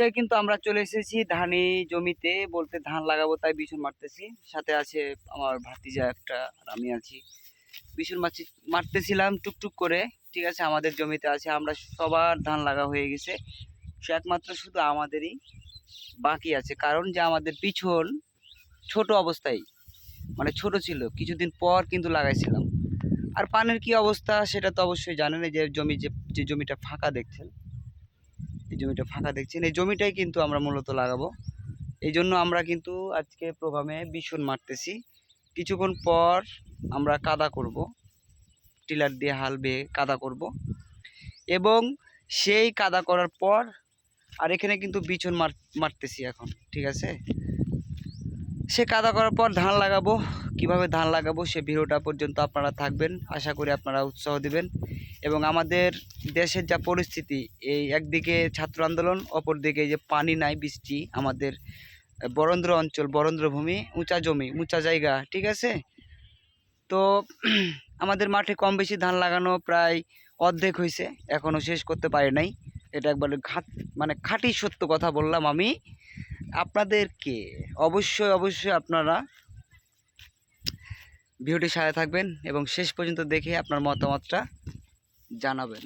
পর্যায়ে কিন্তু আমরা চলে এসেছি ধানি জমিতে। বলতে ধান লাগাবো, তাই বিছুন মারতেছি। সাথে আছে আমার ভাতিজা একটা, আর আমি আছি। বিছুন মারছি, মারতেছিলাম টুকটুক করে। ঠিক আছে, আমাদের জমিতে আছে। আমরা সবার ধান লাগা হয়ে গেছে। সে একমাত্র শুধু আমাদেরই বাকি আছে। কারণ যে আমাদের পিছন ছোট অবস্থায় মানে ছোট ছিল। কিছুদিন পর কিন্তু লাগাইছিলাম। আর পানের কি অবস্থা সেটা তো অবশ্যই জানেন যে জমি যে যে জমিটা ফাঁকা দেখছেন। এই জমিটা ফাঁকা দেখছেন এই জমিটাই কিন্তু আমরা মূলত লাগাবো। এই জন্য আমরা কিন্তু আজকে প্রোগ্রামে বিছুন মারতেছি। কিছুক্ষণ পর আমরা কাদা করব। টিলার দিয়ে হাল বেয়ে কাদা করব। এবং সেই কাদা করার পর আর এখানে কিন্তু বিছন মার, মারতেছি এখন, ঠিক আছে? সে কাদা করার পর ধান লাগাবো। কীভাবে ধান লাগাবো সে ভিডিওটা পর্যন্ত আপনারা থাকবেন। আশা করি আপনারা উৎসাহ দিবেন। এবং আমাদের দেশের যা পরিস্থিতি, এই একদিকে ছাত্র আন্দোলন, অপরদিকে যে পানি নাই, বৃষ্টি, আমাদের বরেন্দ্র অঞ্চল, বরেন্দ্র ভূমি, উঁচা জমি, উঁচা জায়গা, ঠিক আছে? তো আমাদের মাঠে কম বেশি ধান লাগানো প্রায় অর্ধেক হয়েছে এখনও শেষ করতে পারি নাই। এটা একবারে ঘাট মানে খাঁটি সত্য কথা বললাম আমি। আপনাদেরকে অবশ্যই অবশ্যই আপনারা ভিডিওটি সাথে থাকবেন এবং শেষ পর্যন্ত দেখে আপনার মতামতটা জানাবেন।